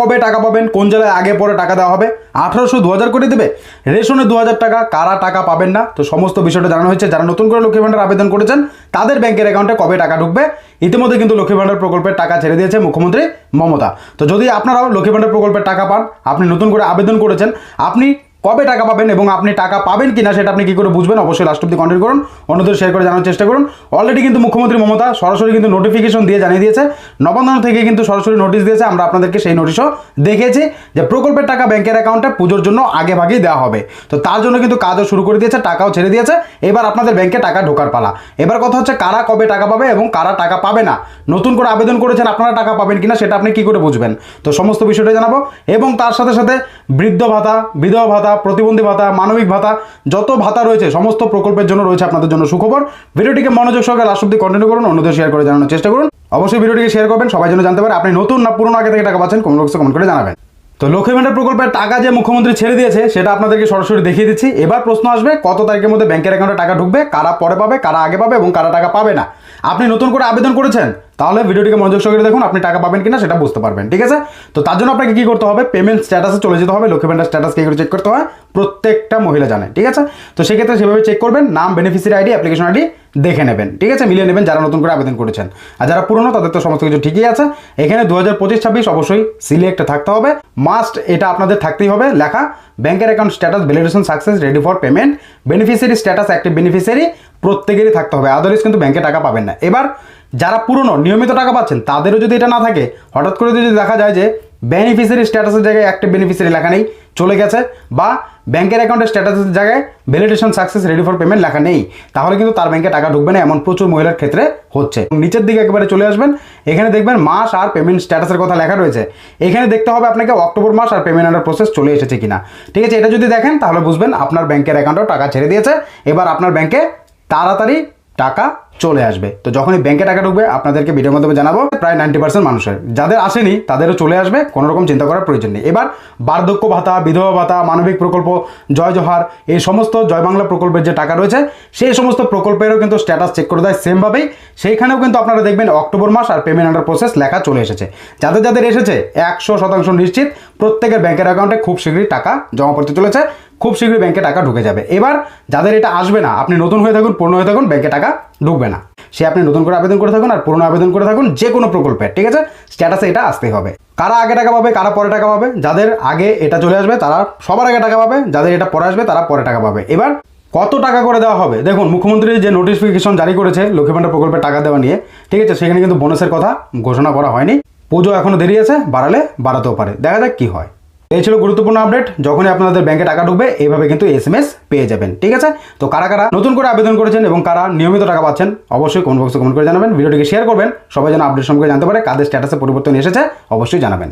কবে টাকা পাবেন, কোন জেলায় আগে পরে টাকা দেওয়া হবে, আঠারোশো দু হাজার করে দেবে। রেশনে দু হাজার টাকা, কারা টাকা পাবেন না? তো সমস্ত বিষয়টা জানানো হয়েছে। যারা নতুন করে লক্ষ্মী ভাণ্ডার আবেদন করেছেন, তাদের ব্যাংকের অ্যাকাউন্টে কবে টাকা ঢুকবে? ইতিমধ্যে কিন্তু লক্ষ্মী ভাণ্ডার প্রকল্পের টাকা ছেড়ে দিয়েছে মুখ্যমন্ত্রী মমতা। তো যদি আপনারাও লক্ষ্মী ভাণ্ডার প্রকল্পের টাকা পান, আপনি নতুন করে আবেদন করেছেন, আপনি কবে টাকা পাবেন এবং আপনি টাকা পাবেন কিনা সেটা আপনি কী করে বুঝবেন, অবশ্যই লাস্ট অব্দি কন্টিনিউ করুন। অন্যদের শেয়ার করে জানার চেষ্টা করুন। অলরেডি কিন্তু মুখ্যমন্ত্রী মমতা সরাসরি কিন্তু নোটিফিকেশন দিয়ে জানিয়ে দিয়েছে। নবান্ন থেকে কিন্তু সরাসরি নোটিশ দিয়েছে, আমরা আপনাদেরকে সেই নোটিশও দেখেছি যে প্রকল্পের টাকা ব্যাংকের অ্যাকাউন্টে পুজোর জন্য আগে ভাগেই দেওয়া হবে। তো তার জন্য কিন্তু কাজও শুরু করে দিয়েছে, টাকাও ছেড়ে দিয়েছে। এবার আপনাদের ব্যাংকে টাকা ঢোকার পালা। এবার কথা হচ্ছে কারা কবে টাকা পাবে এবং কারা টাকা পাবে না। নতুন করে আবেদন করেছেন, আপনারা টাকা পাবেন কিনা সেটা আপনি কি করে বুঝবেন? তো সমস্ত বিষয়টা জানাব। এবং তার সাথে সাথে বৃদ্ধ ভাতা, বিধবা ভাতা প্রতিবন্ধী ভাতা, মানবিক ভাতা, যত ভাতা রয়েছে, সমস্ত প্রকল্পের জন্য রয়েছে আপনাদের জন্য সুখবর। ভিডিওটিকে মনোযোগ সহকারে লাস্ট অব্দি কন্টিনিউ করুন, অন্যদের শেয়ার করে জানানোর চেষ্টা করুন। অবশ্যই ভিডিওটিকে শেয়ার করবেন, সবাই যেন জানতে পারে আপনি নতুন না পুরনো আগে থেকে টাকা পাচ্ছেন কমেন্ট বক্সে কমেন্ট করে জানাবেন। তো লক্ষ্মী ভাণ্ডার প্রকল্পের টাকা যে মুখ্যমন্ত্রী ছেড়ে দিয়েছে, সেটা আপনাদেরকে সরাসরি দেখিয়ে দিচ্ছি। এবার প্রশ্ন আসবে, কত তারিখের মধ্যে ব্যাংকের অ্যাকাউন্টে টাকা ঢুকবে, কারা পরে পাবে, কারা আগে পাবে এবং কারা টাকা পাবে না? আপনি নতুন করে আবেদন করেছেন? তাহলে ভিডিওটিকে মনোযোগ সহকারে দেখুন, আপনি টাকা পাবেন কিনা সেটা বুঝতে পারবেন, ঠিক আছে? তো তার জন্য আপনাকে কি করতে হবে? পেমেন্ট স্ট্যাটাসে চলে যেতে হবে, লক্ষ্মী ভাণ্ডার স্ট্যাটাস কি করে চেক করতে হয়, প্রত্যেকটা মহিলা জানে, ঠিক আছে? তো সেক্ষেত্রে সেভাবে চেক করবেন, নাম বেনিফিসিয়ারি আইডি অ্যাপ্লিকেশন আইডি দেখে নেবেন, ঠিক আছে? মিলিয়ে নেবেন যারা নতুন করে আবেদন করেছেন। আর যারা পুরনো, তাদের তো সমস্ত কিছু ঠিকই আছে। এখানে দু হাজার পঁচিশ, ছাব্বিশ অবশ্যই সিলেক্ট থাকতে হবে। মাস্ট এটা আপনাদের থাকতেই হবে, লেখা। ব্যাংকের account status validation success ready for payment beneficiary status active beneficiary প্রত্যেকেরই থাকতে হবে। আদারওয়াইজ কিন্তু ব্যাংকে টাকা পাবেন না। এবার যারা পুরনো, নিয়মিত টাকা পাচ্ছেন, তাদেরও যদি এটা না থাকে, হঠাৎ করে যদি দেখা যায় যে বেনিফিসিয়ারি স্ট্যাটাসের জায়গায় অ্যাক্টিভ বেনিফিসিয়ারি লেখা নেই, চলে গেছে, বা ব্যাংকের অ্যাকাউন্টের স্ট্যাটাসের জায়গায় validation success ready for payment লেখা নেই, তাহলে কিন্তু তার ব্যাংকে টাকা ঢুকবে না, এমন প্রচুর মহিলার ক্ষেত্রে হচ্ছে। নিচের দিকে একেবারে চলে আসবেন, এখানে দেখবেন মাস আর পেমেন্ট স্ট্যাটাসের কথা লেখা রয়েছে। এখানে দেখতে হবে আপনাকে অক্টোবর মাস আর পেমেন্ট আন্ডার প্রসেস চলে এসেছে কিনা। ঠিক আছে, এটা যদি দেখেন, তাহলে বুঝবেন আপনার ব্যাংকের অ্যাকাউন্টেও টাকা ছেড়ে দিয়েছে, এবার আপনার ব্যাংকে তাড়াতাড়ি টাকা চলে আসবে। তো যখনই ব্যাংকে টাকা ঢুকবে, আপনাদেরকে ভিডিওর মাধ্যমে জানাব, প্রায় নাইনটি পার্সেন্ট মানুষের। যাদের আসেনি, তাদেরও চলে আসবে কোনো রকম চিন্তা করার প্রয়োজন নেই। এবার বার্ধক্য ভাতা, বিধবা ভাতা, মানবিক প্রকল্প, জয় জোহার, এই সমস্ত জয় বাংলা প্রকল্পের যে টাকা রয়েছে, সেই সমস্ত প্রকল্পেরও কিন্তু স্ট্যাটাস চেক করে দেয় সেমভাবেই সেইখানেও কিন্তু আপনারা দেখবেন অক্টোবর মাস আর পেমেন্ট আন্ডার প্রসেস লেখা চলে এসেছে। যাদের যাদের এসেছে, একশো শতাংশ নিশ্চিত প্রত্যেকের ব্যাংকের অ্যাকাউন্টে খুব শীঘ্রই টাকা জমা পড়তে চলেছে। খুব শীঘ্রই ব্যাংকে টাকা ঢুকে যাবে। এবার যাদের এটা আসবে না, আপনি নতুন হয়ে থাকুন, পুরনো হয়ে থাকুন, ব্যাংকে টাকা ঢুকবে না। সে আপনি নতুন করে আবেদন করে থাকুন আর পুরনো আবেদন করে থাকুন যে কোনো প্রকল্পে ঠিক আছে? স্ট্যাটাসে এটা আসতেই হবে। কারা আগে টাকা পাবে, কারা পরে টাকা পাবে, যাদের আগে এটা চলে আসবে, তারা সবার আগে টাকা পাবে, যাদের এটা পরে আসবে, তারা পরে টাকা পাবে। এবার কত টাকা করে দেওয়া হবে? দেখুন মুখ্যমন্ত্রী যে নোটিফিকেশন জারি করেছে লক্ষ্মী ভাণ্ডার প্রকল্পে টাকা দেওয়া নিয়ে, ঠিক আছে? সেখানে কিন্তু বোনাসের কথা ঘোষণা করা হয়নি। পুজো এখনও দেরি আছে, বাড়ালে বাড়াতেও পারে। দেখা যাক কি হয়। এই ছিল গুরুত্বপূর্ণ আপডেট। যখনই আপনাদের ব্যাংকে টাকা ঢুকবে, এইভাবে কিন্তু এস পেয়ে যাবেন, ঠিক আছে? তো কারা কারা নতুন করে আবেদন করেছেন এবং কারা নিয়মিত টাকা পাচ্ছেন, অবশ্যই কোন বক্সে কমেন্ট করে জানাবেন। ভিডিওটিকে শেয়ার করবেন, সবাই যেন আপডেট সম্পর্কে জানতে পারে, কাদের স্ট্যাটাসে পরিবর্তন এসেছে, অবশ্যই জানাবেন।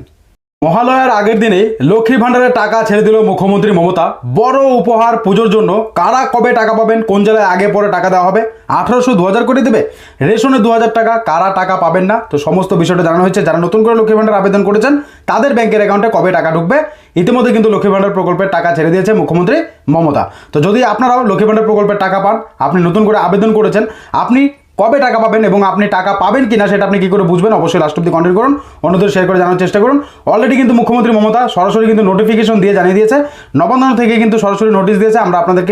মহালয়ার আগের দিনে লক্ষ্মী ভাণ্ডারের টাকা ছেড়ে দিল মুখ্যমন্ত্রী মমতা। বড় উপহার পুজোর জন্য কারা কবে টাকা পাবেন, কোন জেলায় আগে পরে টাকা দেওয়া হবে, আঠারোশো দু হাজার করে দেবে? রেশনে দু হাজার টাকা, কারা টাকা পাবেন না? তো সমস্ত বিষয়টা জানানো হয়েছে। যারা নতুন করে লক্ষ্মী ভাণ্ডার আবেদন করেছেন, তাদের ব্যাংকের অ্যাকাউন্টে কবে টাকা ঢুকবে? ইতিমধ্যে কিন্তু লক্ষ্মী ভাণ্ডার প্রকল্পের টাকা ছেড়ে দিয়েছে মুখ্যমন্ত্রী মমতা। তো যদি আপনারাও লক্ষ্মী ভাণ্ডার প্রকল্পের টাকা পান, আপনি নতুন করে আবেদন করেছেন, আপনি কবে টাকা পাবেন এবং আপনি টাকা পাবেন কিনা সেটা আপনি কী করে বুঝবেন, অবশ্যই লাস্ট অব্দি কন্টেন্ট করুন। অন্যদের শেয়ার করে জানার চেষ্টা করুন। অলরেডি কিন্তু মুখ্যমন্ত্রী মমতা সরাসরি কিন্তু নোটিফিকেশন দিয়ে জানিয়ে দিয়েছে। নবান্ন থেকে কিন্তু সরাসরি নোটিশ দিয়েছে। আমরা আপনাদেরকে